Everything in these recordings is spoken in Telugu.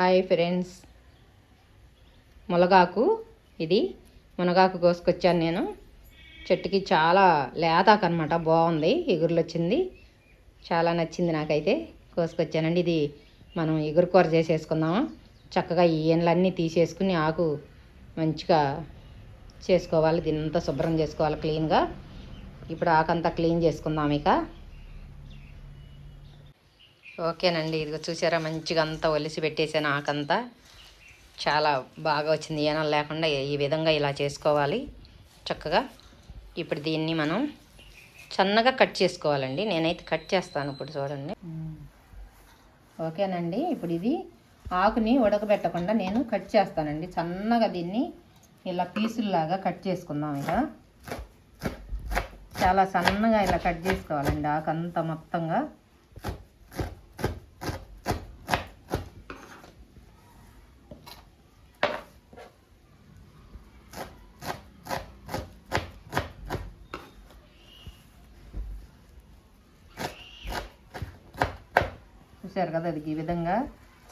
Hi friends. మునగాకు ఇది మునగాకు కోసుకొచ్చాను నేను. చెట్టుకి చాలా లేతాకు అనమాట బాగుంది ఎగురులు వచ్చింది చాలా నచ్చింది నాకైతే కోసుకొచ్చానండి. ఇది మనం ఎగురు కూర చేసేసుకుందాము? చక్కగా ఈ తీసేసుకుని ఆకు మంచిగా చేసుకోవాలి దీన్నంతా శుభ్రం చేసుకోవాలి క్లీన్గా. ఇప్పుడు ఆకంతా క్లీన్ చేసుకుందాం ఇక. ఓకేనండి. ఇదిగో చూసారా మంచిగా అంతా ఒలిసి పెట్టేసాను ఆకంతా. చాలా బాగా వచ్చింది ఏనాలు లేకుండా ఈ విధంగా ఇలా చేసుకోవాలి చక్కగా. ఇప్పుడు దీన్ని మనం సన్నగా కట్ చేసుకోవాలండి. నేనైతే కట్ చేస్తాను ఇప్పుడు చూడండి. ఓకేనండి. ఇప్పుడు ఇది ఆకుని ఉడకబెట్టకుండా నేను కట్ చేస్తానండి. సన్నగా దీన్ని ఇలా పీసుల్లాగా కట్ చేసుకుందాం ఇక. చాలా సన్నగా ఇలా కట్ చేసుకోవాలండి ఆకంతా మొత్తంగా. చూసారు కదా అది ఈ విధంగా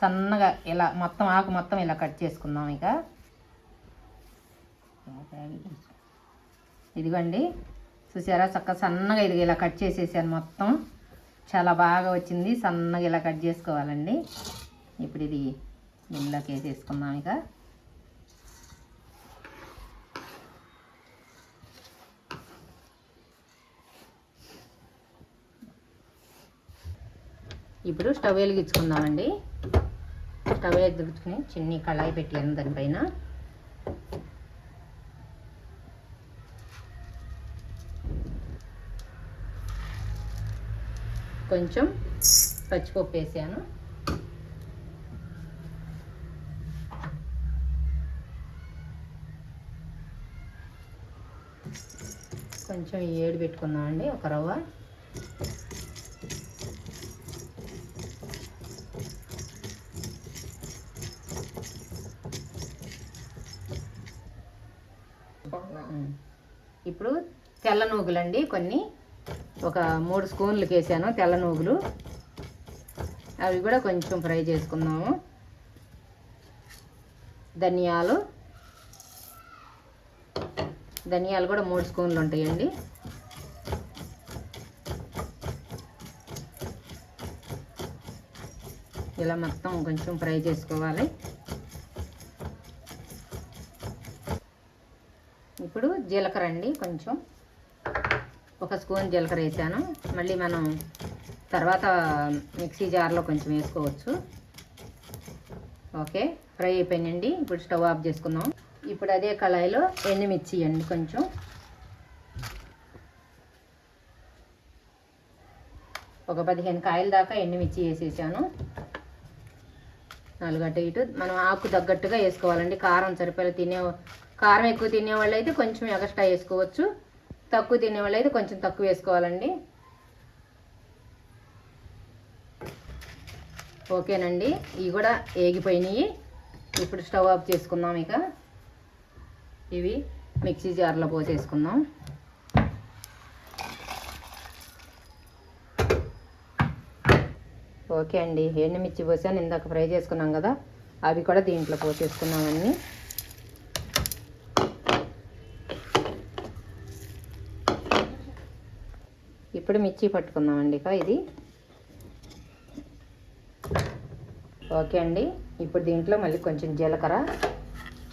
సన్నగా ఇలా మొత్తం ఆకు మొత్తం ఇలా కట్ చేసుకుందాం ఇక. ఇదిగోండి. చూసారా? చక్క సన్నగా ఇది ఇలా కట్ చేసేసాను మొత్తం. చాలా బాగా వచ్చింది. సన్నగా ఇలా కట్ చేసుకోవాలండి. ఇప్పుడు ఇది ఇందులోకి వేసేసుకుందాం ఇక. ఇప్పుడు స్టవ్ వెలిగించుకుందామండి. స్టవ్ వెలిగించుకుని చిన్ని కళాయి పెట్టాను దానిపైన. కొంచెం పచ్చిపప్పు వేసాను. కొంచెం ఏడు పెట్టుకుందామండి ఒక రవ్వ. ఇప్పుడు తెల్ల నూగులండి. కొన్ని ఒక మూడు స్పూన్లు వేసాను తెల్ల నూగులు. అవి కూడా కొంచెం ఫ్రై చేసుకుందాము. ధనియాలు. ధనియాలు కూడా మూడు స్పూన్లు ఉంటాయండి. ఇలా మొత్తం కొంచెం ఫ్రై చేసుకోవాలి. ఇప్పుడు జీలకర్ర అండి కొంచెం. ఒక స్పూన్ జీలకర్ర వేసాను. మళ్ళీ మనం తర్వాత మిక్సీ జార్లో కొంచెం వేసుకోవచ్చు. ఓకే ఫ్రై అయిపోయినండి ఇప్పుడు స్టవ్ ఆఫ్ చేసుకుందాం. ఇప్పుడు అదే కళాయిలో ఎండుమిర్చి అండి కొంచెం. ఒక పదిహేను కాయల దాకా ఎండుమిర్చి వేసేసాను. నాలుగు అటు ఇటు. మనం ఆకు తగ్గట్టుగా వేసుకోవాలండి. కారం సరిపోయి తినే కారం ఎక్కువ తినే అయితే కొంచెం ఎక్స్ట్రా వేసుకోవచ్చు. తక్కువ తినే అయితే కొంచెం తక్కువ వేసుకోవాలండి. ఓకేనండి. ఇవి కూడా ఏగిపోయినాయి. ఇప్పుడు స్టవ్ ఆఫ్ చేసుకుందాం ఇక. ఇవి మిక్సీ జార్లో పోసేసుకుందాం. ఓకే అండి. ఎండుమిర్చి పోసాను. ఇందాక ఫ్రై చేసుకున్నాం కదా. అవి కూడా దీంట్లో పోసేసుకున్నామన్నీ ఇప్పుడు మిర్చి పట్టుకుందామండి ఇక ఇది. ఓకే అండి. ఇప్పుడు దీంట్లో మళ్ళీ కొంచెం జీలకర్ర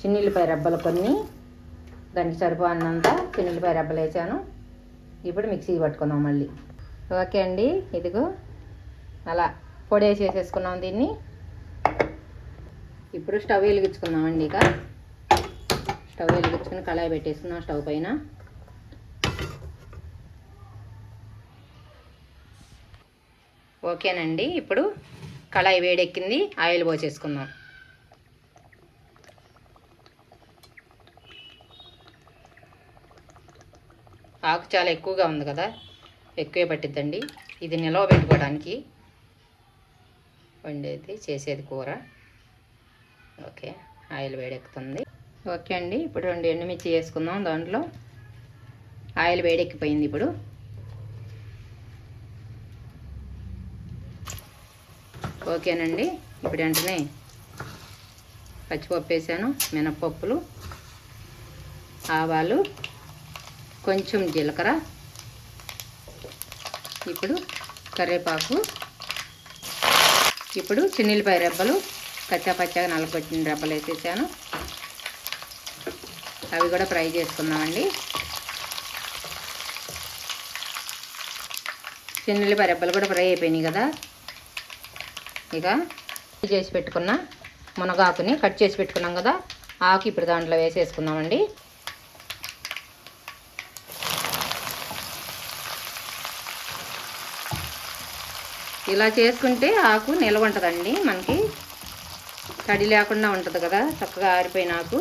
చిన్నీళ్ళపై రెబ్బలు కొన్ని దానికి సరిపోనంత చిన్నీళ్ళపై రెబ్బలు వేసాను. ఇప్పుడు మిక్సీ పట్టుకుందాం మళ్ళీ. ఓకే అండి. ఇదిగో అలా పొడి వేసి వేసేసుకున్నాం దీన్ని. ఇప్పుడు స్టవ్ వెలిగించుకుందామండి ఇక. స్టవ్ వెలిగించుకుని కళాయి పెట్టేసుకున్నాం స్టవ్ పైన. ఓకేనండి. ఇప్పుడు కళాయి వేడెక్కింది ఆయిల్ పోసేసుకుందాం. ఆకు చాలా ఎక్కువగా ఉంది కదా ఎక్కువే పట్టిద్దండి. ఇది నిలవ పెట్టుకోవడానికి వండేది చేసేది కూర. Okay oil వేడెక్కుతుంది. ఓకే అండి ఇప్పుడు రెండు ఎండుమిర్చి వేసుకుందాం దాంట్లో. ఆయిల్ వేడెక్కిపోయింది ఇప్పుడు. ఓకేనండి. ఇప్పుడు వెంటనే పచ్చిపప్పు వేసాను మినప్పప్పులు ఆవాలు కొంచెం జీలకర్ర ఇప్పుడు కరివేపాకు ఇప్పుడు చిన్నీలపాయ రెబ్బలు కచ్చా పచ్చగా నలకొచ్చిన రెబ్బలు వేసేసాను. అవి కూడా ఫ్రై చేసుకున్నామండి చిన్నెల్లిపాయ రెబ్బలు కూడా ఫ్రై అయిపోయినాయి కదా. ఇక చేసి పెట్టుకున్న మునగాకుని కట్ చేసి పెట్టుకున్నాం కదా ఆకు ఇప్పుడు దాంట్లో వేసేసుకుందామండి. ఇలా చేసుకుంటే ఆకు నిల్వ ఉంటుందండి మనకి. తడి లేకుండా ఉంటుంది కదా చక్కగా ఆరిపోయిన ఆకు.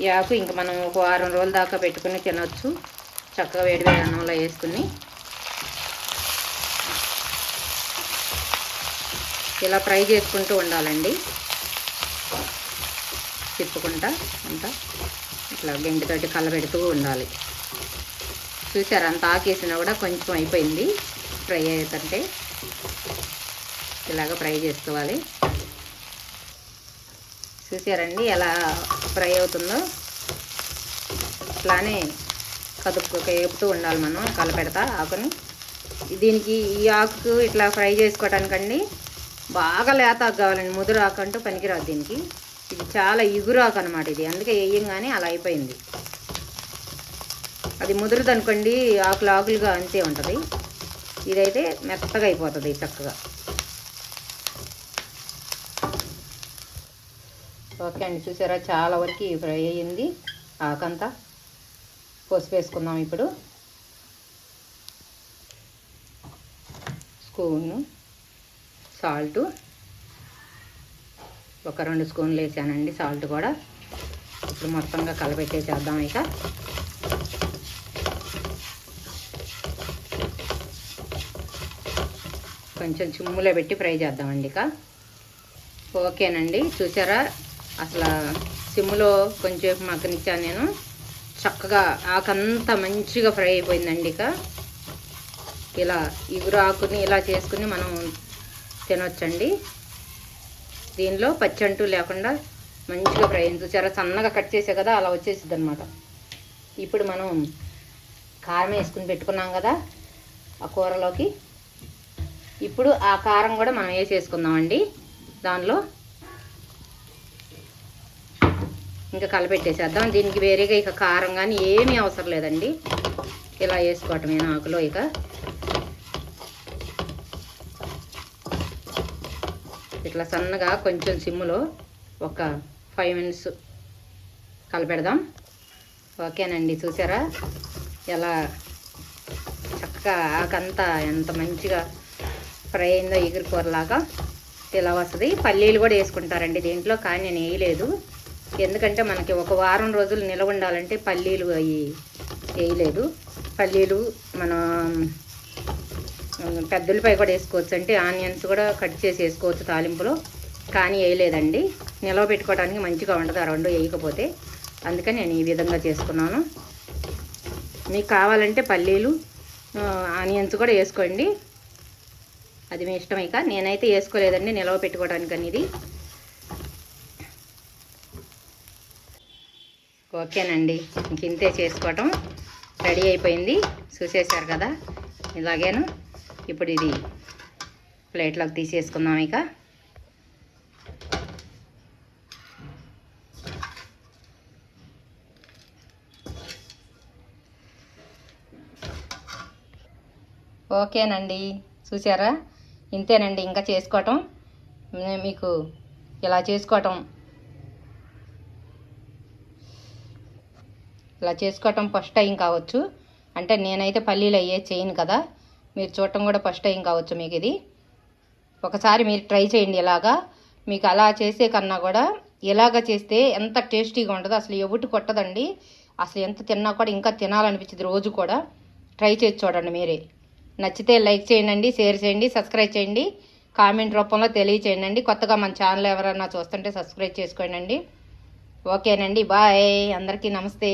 ఈ ఆకు ఇంక మనం ఒక వారం రోజుల దాకా పెట్టుకుని తినొచ్చు. చక్కగా వేడి వేడి అన్నంలో వేసుకుని. ఇలా ఫ్రై చేసుకుంటూ ఉండాలండి. తిప్పుకుంటా అంతా ఇట్లా గెంటితోటి కలబెడుతూ ఉండాలి. చూసారు అంత ఆకేసినా కూడా కొంచెం అయిపోయింది. ఫ్రై అయ్యేటంటే ఇలాగ ఫ్రై చేసుకోవాలి. చూసారండి ఎలా ఫ్రై అవుతుందో? ఇట్లానే కదుపు వేపుతూ ఉండాలి మనం కలపెడతా ఆకుని. దీనికి ఈ ఆకు ఇట్లా ఫ్రై చేసుకోవటానికండి బాగా లేతాకు కావాలండి. ముదురు అంటూ పనికిరాదు దీనికి. ఇది చాలా ఇగురాకు అనమాట ఇది. అందుకే వేయంగానే అలా అయిపోయింది. అది ముదురుది అనుకోండి ఆకులు ఆకులుగా అంతే ఉంటుంది. ఇదైతే మెత్తగా అయిపోతుంది చక్కగా. ఓకే అండి. చూసారా? చాలా వరకు ఫ్రై అయ్యింది ఆకంతా. పసుపు వేసుకుందాం ఇప్పుడు. స్పూను. సాల్ట్. ఒక రెండు స్పూన్లు వేసానండి సాల్ట్ కూడా. ఇప్పుడు మొత్తంగా కలపెట్టేసేద్దాం ఇక. కొంచెం చిమ్ములో పెట్టి ఫ్రై చేద్దామండి ఇక. ఓకేనండి చూసారా? అసలు సిమ్లో కొంచెం మగ్గనిచ్చాను నేను. చక్కగా ఆకంతా మంచిగా ఫ్రై అయిపోయిందండి ఇక. ఇలా ఇగురు ఆకుని ఇలా చేసుకుని మనం తినొచ్చండి. దీనిలో పచ్చంటూ లేకుండా మంచిగా ఫ్రై అయింది. చూసారా? సన్నగా కట్ చేసే కదా అలా వచ్చేసింది అనమాట ఇప్పుడు మనం కారం వేసుకుని పెట్టుకున్నాం కదా ఆ కూరలోకి. ఇప్పుడు ఆ కారం కూడా మనం వేసేసుకుందామండి. దానిలో ఇంకా కలపెట్టేసేద్దాం. దీనికి వేరేగా ఇక కారం కానీ ఏమీ అవసరం లేదండి. ఇలా వేసుకోవటమే ఆకులో ఇక. ఇట్లా సన్నగా కొంచెం సిమ్ములో ఒక ఫైవ్ మినిట్స్ కలపెడదాం. ఓకేనండి చూసారా? ఎలా చక్కగా ఆకంతా ఎంత మంచిగా ఫ్రై అయిందో ఎగురు ఇలా వస్తుంది. పల్లీలు కూడా వేసుకుంటారండి దీంట్లో కానీ నేను వేయలేదు. ఎందుకంటే మనకి ఒక వారం రోజులు నిలవ ఉండాలంటే పల్లీలు అవి వేయలేదు. పల్లీలు మనం పెద్దలపై కూడా వేసుకోవచ్చు. అంటే ఆనియన్స్ కూడా కట్ చేసి వేసుకోవచ్చు తాలింపులో. కానీ వేయలేదండి. నిలవ పెట్టుకోవడానికి మంచిగా ఉంటుంది. ఆ రెండు వేయకపోతే అందుకని నేను ఈ విధంగా చేసుకున్నాను. మీకు కావాలంటే పల్లీలు ఆనియన్స్ కూడా వేసుకోండి. అది మీ ఇష్టం ఇక. నేనైతే వేసుకోలేదండి నిలవ పెట్టుకోవడానికి అనేది. ఓకేనండి. ఇంక ఇంతే చేసుకోవటం రెడీ అయిపోయింది. చూసేశారు కదా? ఇలాగేను. ఇప్పుడు ఇది ప్లేట్లోకి తీసేసుకుందాం ఇక. ఓకేనండి చూసారా? ఇంతేనండి ఇంకా చేసుకోవటం. మీకు ఇలా చేసుకోవటం. ఇలా చేసుకోవటం ఫస్ట్ టైం కావచ్చు. అంటే నేనైతే పల్లీలు అయ్యే చేయను కదా. మీరు చూడటం కూడా ఫస్ట్ టైం కావచ్చు మీకు ఇది. ఒకసారి మీరు ట్రై చేయండి ఇలాగా. మీకు అలా చేసే కన్నా కూడా ఇలాగ చేస్తే ఎంత టేస్టీగా ఉంటుందో అసలు ఎవటి కొట్టదండి. అసలు ఎంత తిన్నా కూడా ఇంకా తినాలనిపించింది రోజు కూడా. ట్రై చేసి చూడండి మీరే. నచ్చితే లైక్ చేయండి షేర్ చేయండి సబ్స్క్రైబ్ చేయండి. కామెంట్ రూపంలో తెలియచేయండి. కొత్తగా మన ఛానల్ ఎవరైనా చూస్తుంటే సబ్స్క్రైబ్ చేసుకోండి ఓకేనండి బాయ్ అందరికీ నమస్తే.